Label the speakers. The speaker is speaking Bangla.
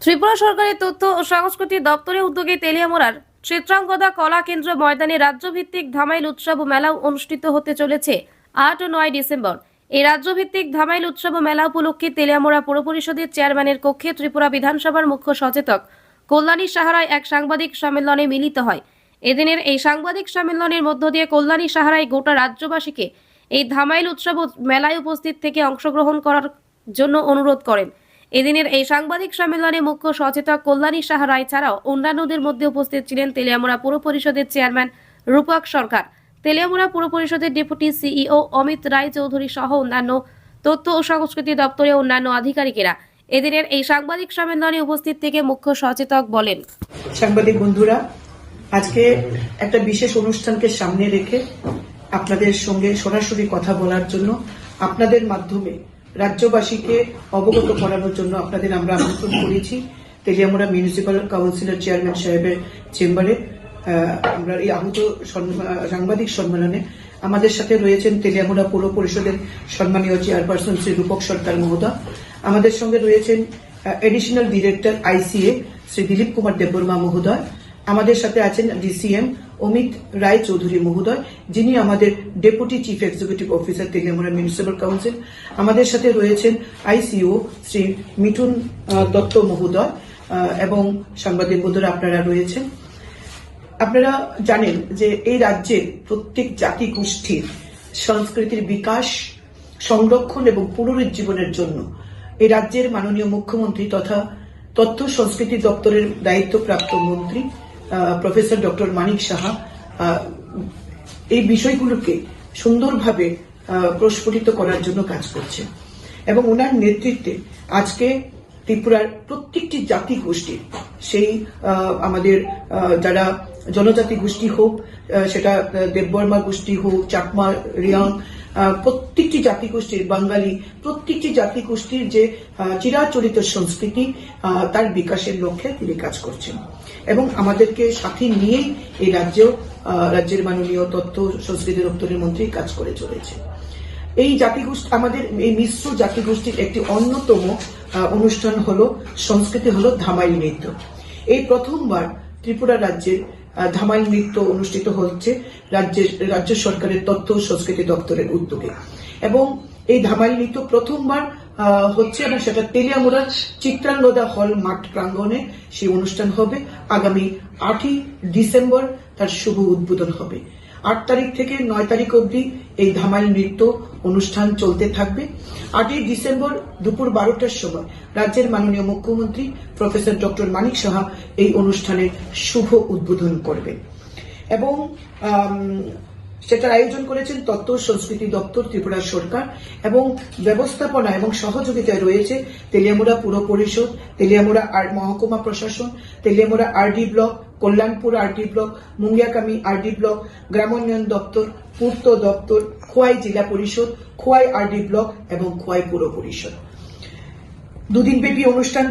Speaker 1: ত্রিপুরা সরকারের তথ্য ও সংস্কৃতি দপ্তরের উদ্যোগে তেলিয়ামোড়ার চিত্রাঙ্গদা কলা কেন্দ্র ময়দানে রাজ্যভিত্তিক ধামাইল উৎসব ও মেলা অনুষ্ঠিত হতে চলেছে আট ও নয় ডিসেম্বর। এই রাজ্যভিত্তিক ধামাইল উৎসব ও মেলা উপলক্ষে তেলিয়ামোড়া পৌর পরিষদের চেয়ারম্যানের কক্ষে ত্রিপুরা বিধানসভার মুখ্য সচেতক কল্যাণী সাহারায় এক সাংবাদিক সম্মেলনে মিলিত হয়। এদিনের এই সাংবাদিক সম্মেলনের মধ্য দিয়ে কল্যাণী সাহারায় গোটা রাজ্যবাসীকে এই ধামাইল উৎসব মেলায় উপস্থিত থেকে অংশগ্রহণ করার জন্য অনুরোধ করেন। এদিনের এই সাংবাদিক সম্মেলনে মুখ্য সচেতক কল্যাণী সাহা রায় ছাড়াও অন্যান্যদের মধ্যে উপস্থিত ছিলেন তেলিয়ামুড়া পুর পরিষদের চেয়ারম্যান রূপক সরকার। তেলিয়ামুড়া পুর পরিষদের ডেপুটি সিইও অমিত রায় চৌধুরী সহ অন্যান্য তথ্য ও সংস্কৃতি দপ্তরের অন্যান্য আধিকারিকেরা এদিনের এই সাংবাদিক সম্মেলনে উপস্থিত থেকে মুখ্য সচেতক বলেন।
Speaker 2: সাংবাদিক বন্ধুরা, আজকে একটা বিশেষ অনুষ্ঠানকে সামনে রেখে আপনাদের সঙ্গে সরাসরি কথা বলার জন্য আপনাদের মাধ্যমে রাজ্যবাসীকে অবগত করানোর জন্য আপনাদের আমরা আমন্ত্রণ করেছি। তেলিয়ামুড়া মিউনিসিপাল কাউন্সিলর চেয়ারম্যান সাহেবের চেম্বারে আমরা এই আহত সাংবাদিক সম্মেলনে আমাদের সাথে রয়েছেন তেলিয়ামুড়া পৌর পরিষদের সম্মানীয় চেয়ারপারসন শ্রী রূপক সরকার মহোদয়। আমাদের সঙ্গে রয়েছেন additional director ICA Shri Dilip Kumar Debbarma মহোদয়। আমাদের সাথে আছেন ডিসিএম অমিত রায় চৌধুরী মহোদয়, যিনি আমাদের deputy chief executive officer Teliamura municipal council. আমাদের সাথে রয়েছেন আইসিও শ্রী মিঠুন দত্ত মহোদয় এবং সাংবাদিক আপনারা রয়েছেন। আপনারা জানেন যে এই রাজ্যের প্রত্যেক জাতি গোষ্ঠীর সংস্কৃতির বিকাশ, সংরক্ষণ এবং পুনরুজ্জীবনের জন্য এই রাজ্যের মাননীয় মুখ্যমন্ত্রী তথা তথ্য সংস্কৃতি দপ্তরের দায়িত্বপ্রাপ্ত মন্ত্রী প্রফেসর ডক্টর মানিক সাহা এই বিষয়গুলোকে সুন্দরভাবে প্রস্ফুটিত করার জন্য কাজ করছে। এবং ওনার নেতৃত্বে আজকে ত্রিপুরার প্রত্যেকটি জাতি গোষ্ঠীর সেই আমাদের যারা জনজাতি গোষ্ঠী হোক সেটা দেববর্মা গোষ্ঠী হোক, চাকমা, রিয়াং প্রত্যেকটি জাতি গোষ্ঠীর, বাঙালি, প্রত্যেকটি জাতি গোষ্ঠীর যে চিরাচরিত সংস্কৃতি তার বিকাশের লক্ষ্যে তিনি কাজ করছেন। এবং আমাদেরকে সাথে নিয়েই এই রাজ্য রাজ্যের মাননীয় তথ্য সংস্কৃতি দপ্তরের মন্ত্রী কাজ করে চলেছে। এই জাতিগোষ্ঠী, আমাদের এই মিশ্র জাতিগোষ্ঠীর একটি অন্যতম অনুষ্ঠান হলো, সংস্কৃতি হলো ধামাইল নৃত্য। এই প্রথমবার ত্রিপুরা রাজ্যের ধামাইল নৃত্য অনুষ্ঠিত হচ্ছে রাজ্যের, রাজ্য সরকারের তথ্য সংস্কৃতি দপ্তরের উদ্যোগে। এবং এই ধামাইল নৃত্য প্রথমবার হচ্ছে এবং সেটা তেলিয়ামুড়ার চিত্রাঙ্গদা হল মাঠ প্রাঙ্গণে সেই অনুষ্ঠান হবে। আগামী আটই ডিসেম্বর তার শুভ উদ্বোধন হবে। আট তারিখ থেকে নয় তারিখ অবধি এই ধামাইল নৃত্য অনুষ্ঠান চলতে থাকবে। আটই ডিসেম্বর দুপুর বারোটার সময় রাজ্যের মাননীয় মুখ্যমন্ত্রী প্রফেসর ডক্টর মানিক সাহা এই অনুষ্ঠানের শুভ উদ্বোধন করবেন। এবং সেটার আয়োজন করেছেন ও সংস্কৃতি দপ্তর ত্রিপুরা সরকার এবং ব্যবস্থাপনা এবং সহযোগিতায় রয়েছে তেলিয়ামুড়া পুর পরিষদ, তেলিয়ামুড়া আর মহকুমা প্রশাসন, Teliamura RD block, Kalyanpur RD block, Mungiakami RD block, গ্রামোন্নয়ন দপ্তর, পূর্ত দপ্তর, খোয়াই জেলা পরিষদ, খোয়াই আরডি ব্লক এবং খোয়াই পুর পরিষদ। দুদিনব্যাপী অনুষ্ঠান